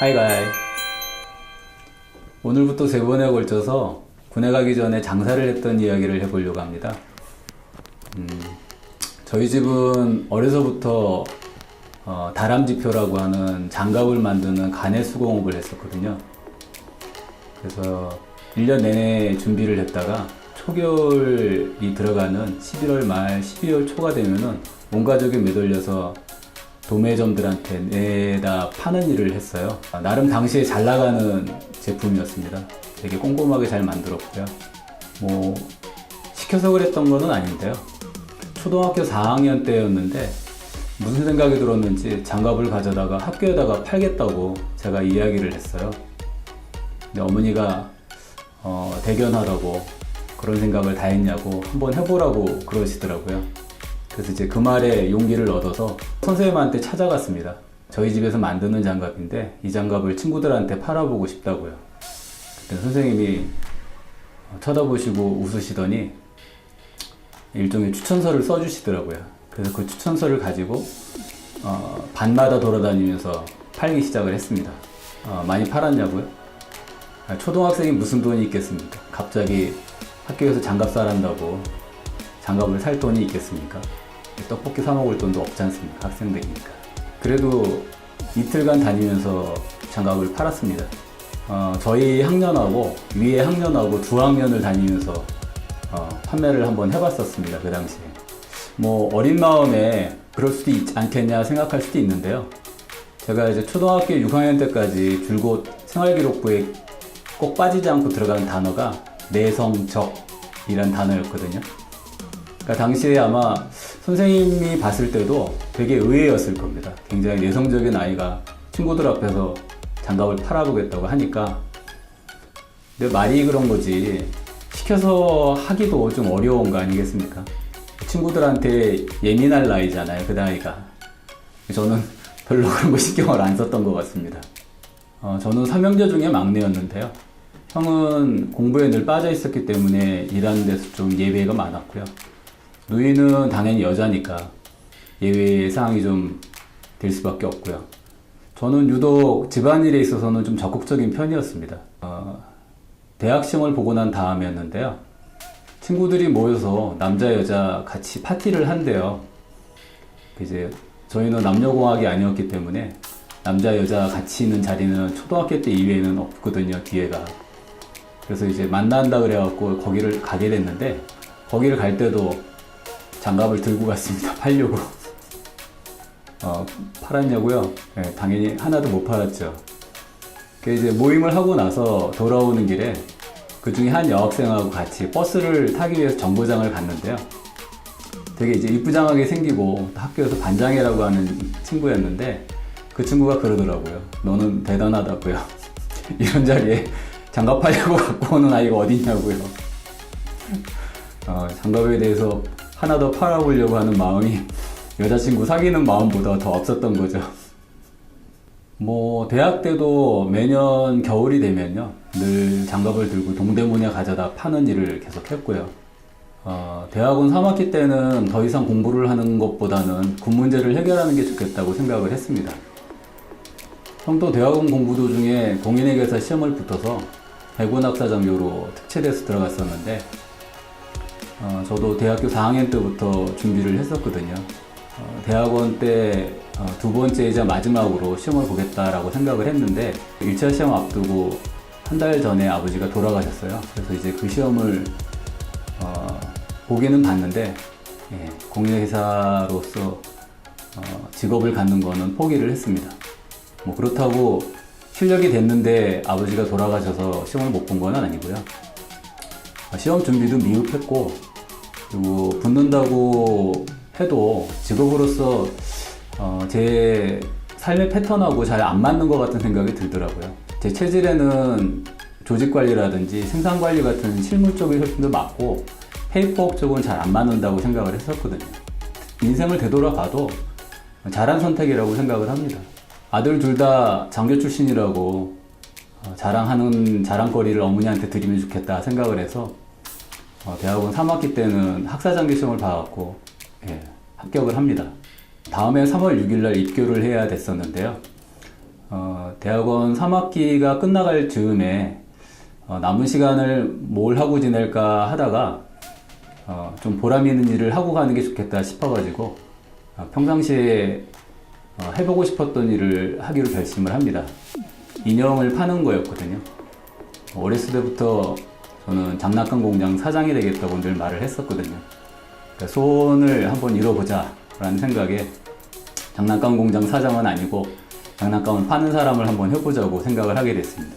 하이가이. 오늘부터 세 번에 걸쳐서 군에 가기 전에 장사를 했던 이야기를 해보려고 합니다. 음, 저희 집은 어려서부터 어, 다람쥐표라고 하는 장갑을 만드는 간의 수공업을 했었거든요. 그래서 1년 내내 준비를 했다가 초겨울이 들어가는 11월 말 12월 초가 되면은 온 가족이 매달려서 도매점들한테 내다 파는 일을 했어요. 아, 나름 당시에 잘 나가는 제품이었습니다. 되게 꼼꼼하게 잘 만들었고요. 뭐 시켜서 그랬던 거는 아닌데요. 초등학교 4학년 때였는데 무슨 생각이 들었는지 장갑을 가져다가 학교에다가 팔겠다고 제가 이야기를 했어요. 근데 어머니가 어, 대견하다고 그런 생각을 다 했냐고 한번 해보라고 그러시더라고요. 그래서 이제 그 말에 용기를 얻어서 선생님한테 찾아갔습니다. 저희 집에서 만드는 장갑인데 이 장갑을 친구들한테 팔아보고 싶다고요. 그때 선생님이 쳐다보시고 웃으시더니 일종의 추천서를 써주시더라고요. 그래서 그 추천서를 가지고 어, 반마다 돌아다니면서 팔기 시작을 했습니다. 어, 많이 팔았냐고요? 아, 초등학생이 무슨 돈이 있겠습니까? 갑자기 학교에서 장갑 사란다고 장갑을 살 돈이 있겠습니까? 떡볶이 사 먹을 돈도 없지 않습니까? 학생들이니까. 그래도 이틀간 다니면서 장갑을 팔았습니다. 어, 저희 학년하고 위에 학년하고 두 학년을 다니면서 어, 판매를 한번 해봤었습니다. 그 당시에. 뭐 어린 마음에 그럴 수도 있지 않겠냐 생각할 수도 있는데요. 제가 이제 초등학교 6학년 때까지 줄곧 생활기록부에 꼭 빠지지 않고 들어가는 단어가 내성적이란 단어였거든요. 그러니까 당시에 아마 선생님이 봤을 때도 되게 의외였을 겁니다. 굉장히 내성적인 아이가 친구들 앞에서 장갑을 팔아보겠다고 하니까 근데 말이 그런 거지 시켜서 하기도 좀 어려운 거 아니겠습니까? 친구들한테 예민할 나이잖아요, 그 나이가. 저는 별로 그런 거 신경을 안 썼던 것 같습니다. 어, 저는 삼형제 중에 막내였는데요. 형은 공부에 늘 빠져 있었기 때문에 일하는 데서 좀 예외가 많았고요. 누이는 당연히 여자니까 예외 사항이 좀 될 수밖에 없고요. 저는 유독 집안일에 있어서는 좀 적극적인 편이었습니다. 어, 대학 시험을 보고 난 다음이었는데요. 친구들이 모여서 남자 여자 같이 파티를 한대요. 이제 저희는 남녀공학이 아니었기 때문에 남자 여자 같이 있는 자리는 초등학교 때 이외에는 없거든요. 뒤에가. 그래서 이제 만난다 그래갖고 거기를 가게 됐는데 거기를 갈 때도 장갑을 들고 갔습니다. 팔려고. 어, 팔았냐고요? 네, 당연히 하나도 못 팔았죠. 그 이제 모임을 하고 나서 돌아오는 길에 그 중에 한 여학생하고 같이 버스를 타기 위해서 정거장을 갔는데요. 되게 이제 이쁘장하게 생기고 학교에서 반장이라고 하는 친구였는데 그 친구가 그러더라고요. 너는 대단하다고요. 이런 자리에 장갑 팔려고 갖고 오는 아이가 어딨냐고요. 어, 장갑에 대해서 하나 더 팔아보려고 하는 마음이 여자친구 사귀는 마음보다 더 없었던 거죠. 뭐 대학 때도 매년 겨울이 되면요 늘 장갑을 들고 동대문에 가져다 파는 일을 계속 했고요. 어, 대학원 3학기 때는 더 이상 공부를 하는 것보다는 군 문제를 해결하는 게 좋겠다고 생각을 했습니다. 형도 대학원 공부 도중에 공인회계사 시험을 붙어서 해군학사장교로 특채돼서 들어갔었는데 어, 저도 대학교 4학년 때부터 준비를 했었거든요. 어, 대학원 때 어, 두 번째이자 마지막으로 시험을 보겠다라고 생각을 했는데 1차 시험 앞두고 한 달 전에 아버지가 돌아가셨어요. 그래서 이제 그 시험을 어, 보기는 봤는데 예, 공인회사로서 어, 직업을 갖는 거는 포기를 했습니다. 뭐 그렇다고 실력이 됐는데 아버지가 돌아가셔서 시험을 못 본 건 아니고요. 어, 시험 준비도 미흡했고 그리고 붙는다고 해도 직업으로서 어, 제 삶의 패턴하고 잘 안 맞는 것 같은 생각이 들더라고요. 제 체질에는 조직 관리라든지 생산 관리 같은 실무 쪽의 혈통도 맞고 페이퍼 쪽은 잘 안 맞는다고 생각을 했었거든요. 인생을 되돌아봐도 잘한 선택이라고 생각을 합니다. 아들 둘 다 장교 출신이라고 어, 자랑하는 자랑거리를 어머니한테 드리면 좋겠다 생각을 해서 어, 대학원 3학기 때는 학사장교 시험을 봐갖고 예, 합격을 합니다. 다음에 3월 6일 날 입교를 해야 됐었는데요. 어, 대학원 3학기가 끝나갈 즈음에 어, 남은 시간을 뭘 하고 지낼까 하다가 어, 좀 보람 있는 일을 하고 가는 게 좋겠다 싶어가지고 어, 평상시에 어, 해보고 싶었던 일을 하기로 결심을 합니다. 인형을 파는 거였거든요. 어렸을 때부터 저는 장난감 공장 사장이 되겠다고 늘 말을 했었거든요. 그러니까 소원을 한번 이뤄보자 라는 생각에 장난감 공장 사장은 아니고 장난감을 파는 사람을 한번 해보자고 생각을 하게 됐습니다.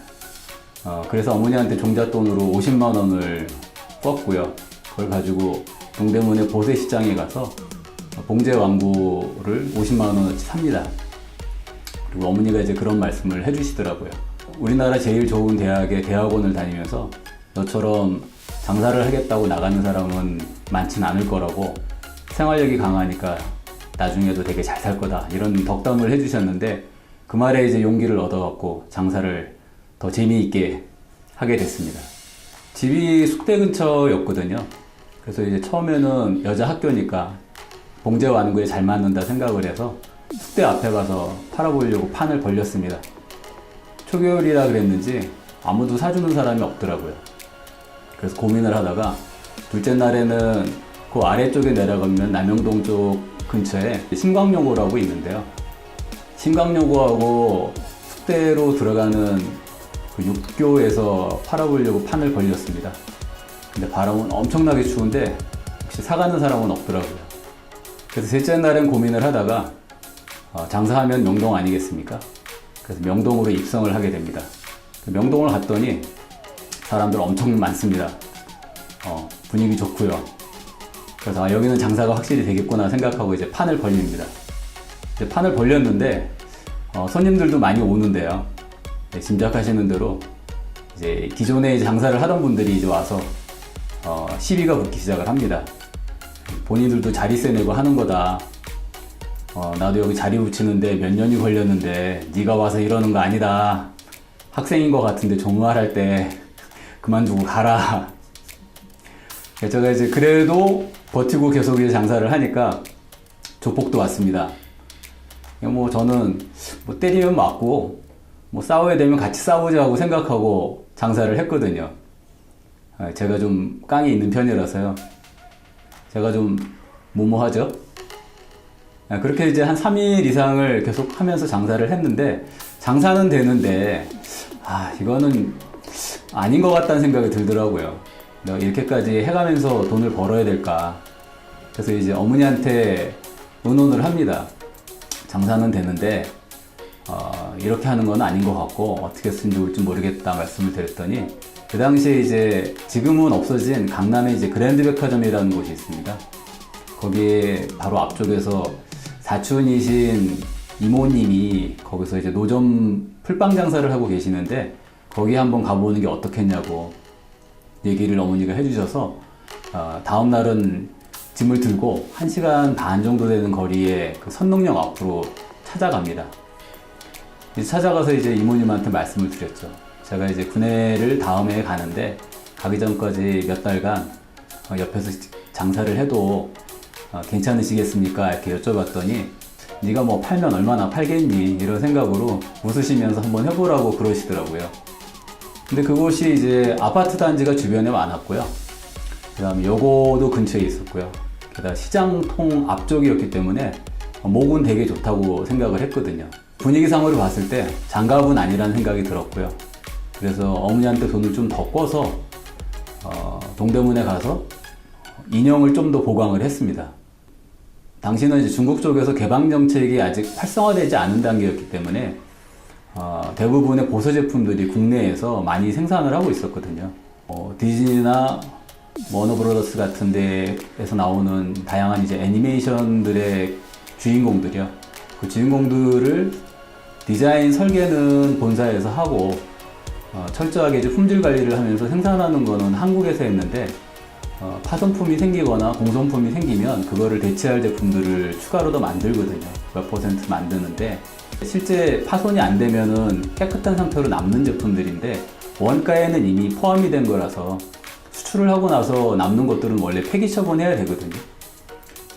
어, 그래서 어머니한테 종잣돈으로 50만 원을 꿨고요. 그걸 가지고 동대문의 보세 시장에 가서 봉제 왕구를 50만 원어치 삽니다. 그리고 어머니가 이제 그런 말씀을 해주시더라고요. 우리나라 제일 좋은 대학에 대학원을 다니면서 너처럼 장사를 하겠다고 나가는 사람은 많진 않을 거라고 생활력이 강하니까 나중에도 되게 잘 살 거다 이런 덕담을 해주셨는데 그 말에 이제 용기를 얻어갖고 장사를 더 재미있게 하게 됐습니다. 집이 숙대 근처였거든요. 그래서 이제 처음에는 여자 학교니까 봉제 완구에 잘 맞는다 생각을 해서 숙대 앞에 가서 팔아보려고 판을 벌렸습니다. 초겨울이라 그랬는지 아무도 사주는 사람이 없더라고요. 그래서 고민을 하다가 둘째 날에는 그 아래쪽에 내려가면 남영동 쪽 근처에 신광요고라고 있는데요. 신광요고하고 숙대로 들어가는 그 육교에서 팔아보려고 판을 벌렸습니다. 근데 바람은 엄청나게 추운데 혹시 사가는 사람은 없더라고요. 그래서 셋째 날엔 고민을 하다가 어, 장사하면 명동 아니겠습니까? 그래서 명동으로 입성을 하게 됩니다. 그 명동을 갔더니 사람들 엄청 많습니다. 어, 분위기 좋고요. 그래서 아, 여기는 장사가 확실히 되겠구나 생각하고 이제 판을 벌립니다. 이제 판을 벌렸는데 어, 손님들도 많이 오는데요. 네, 짐작하시는 대로 이제 기존에 장사를 하던 분들이 이제 와서 어, 시비가 붙기 시작을 합니다. 본인들도 자리세 내고 하는 거다. 어, 나도 여기 자리 붙이는데 몇 년이 걸렸는데 네가 와서 이러는 거 아니다. 학생인 것 같은데 종무할 때 그만두고 가라. 제가 이제 그래도 버티고 계속 이제 장사를 하니까 조폭도 왔습니다. 뭐 저는 뭐 때리면 맞고 뭐 싸워야 되면 같이 싸우자고 생각하고 장사를 했거든요. 아, 제가 좀 깡이 있는 편이라서요. 제가 좀. 아, 그렇게 이제 한 3일 이상을 계속 하면서 장사를 했는데 장사는 되는데 아 이거는 아닌 것 같다는 생각이 들더라고요. 내가 이렇게까지 해가면서 돈을 벌어야 될까. 그래서 이제 어머니한테 의논을 합니다. 장사는 되는데 어, 이렇게 하는 건 아닌 것 같고 어떻게 쓰면 좋을지 모르겠다 말씀을 드렸더니 그 당시에 이제 지금은 없어진 강남에 이제 그랜드 백화점이라는 곳이 있습니다. 거기에 바로 앞쪽에서 사촌이신 이모님이 거기서 이제 노점 풀빵 장사를 하고 계시는데 거기 한번 가보는 게 어떻겠냐고 얘기를 어머니가 해주셔서 어, 다음 날은 짐을 들고 1시간 반 정도 되는 거리에 그 선릉역 앞으로 찾아갑니다. 이제 찾아가서 이제 이모님한테 말씀을 드렸죠. 제가 이제 군대를 다음에 가는데 가기 전까지 몇 달간 어, 옆에서 장사를 해도 어, 괜찮으시겠습니까? 이렇게 여쭤봤더니 네가 뭐 팔면 얼마나 팔겠니? 이런 생각으로 웃으시면서 한번 해보라고 그러시더라고요. 근데 그곳이 이제 아파트 단지가 주변에 많았고요. 그 다음에 여고도 근처에 있었고요. 게다가 시장통 앞쪽이었기 때문에 목은 되게 좋다고 생각을 했거든요. 분위기상으로 봤을 때 장갑은 아니라는 생각이 들었고요. 그래서 어머니한테 돈을 좀 더 꿔서 어, 동대문에 가서 인형을 좀 더 보강을 했습니다. 당시는 이제 중국 쪽에서 개방 정책이 아직 활성화되지 않은 단계였기 때문에 어, 대부분의 보서 제품들이 국내에서 많이 생산을 하고 있었거든요. 어, 디즈니나 워너브로더스 같은 데에서 나오는 다양한 이제 애니메이션들의 주인공들이요. 그 주인공들을 디자인 설계는 본사에서 하고 어, 철저하게 이제 품질 관리를 하면서 생산하는 거는 한국에서 했는데 어, 파손품이 생기거나 공손품이 생기면 그거를 대체할 제품들을 추가로 더 만들거든요. 몇 퍼센트 만드는데 실제 파손이 안 되면은 깨끗한 상태로 남는 제품들인데 원가에는 이미 포함이 된 거라서 수출을 하고 나서 남는 것들은 원래 폐기 처분해야 되거든요.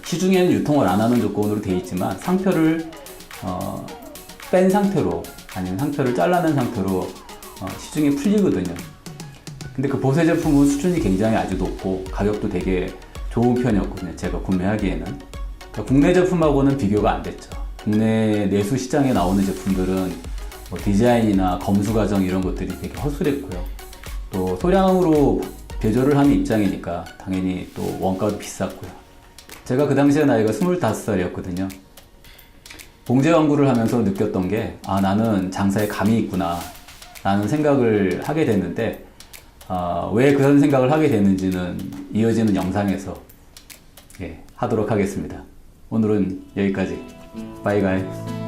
시중에는 유통을 안 하는 조건으로 돼 있지만 상표를 어, 뺀 상태로 아니면 상처를 잘라낸 상태로 어, 시중에 풀리거든요. 근데 그 보세 제품은 수준이 굉장히 아주 높고 가격도 되게 좋은 편이었거든요. 제가 구매하기에는. 그러니까 국내 제품하고는 비교가 안 됐죠. 국내 내수 시장에 나오는 제품들은 뭐 디자인이나 검수 과정 이런 것들이 되게 허술했고요. 또 소량으로 배조를 하는 입장이니까 당연히 또 원가도 비쌌고요. 제가 그 당시에 나이가 25살이었거든요. 봉제 연구를 하면서 느꼈던 게, 아, 나는 장사에 감이 있구나. 라는 생각을 하게 됐는데, 아, 왜 그런 생각을 하게 됐는지는 이어지는 영상에서 예, 하도록 하겠습니다. 오늘은 여기까지. 바이 가이.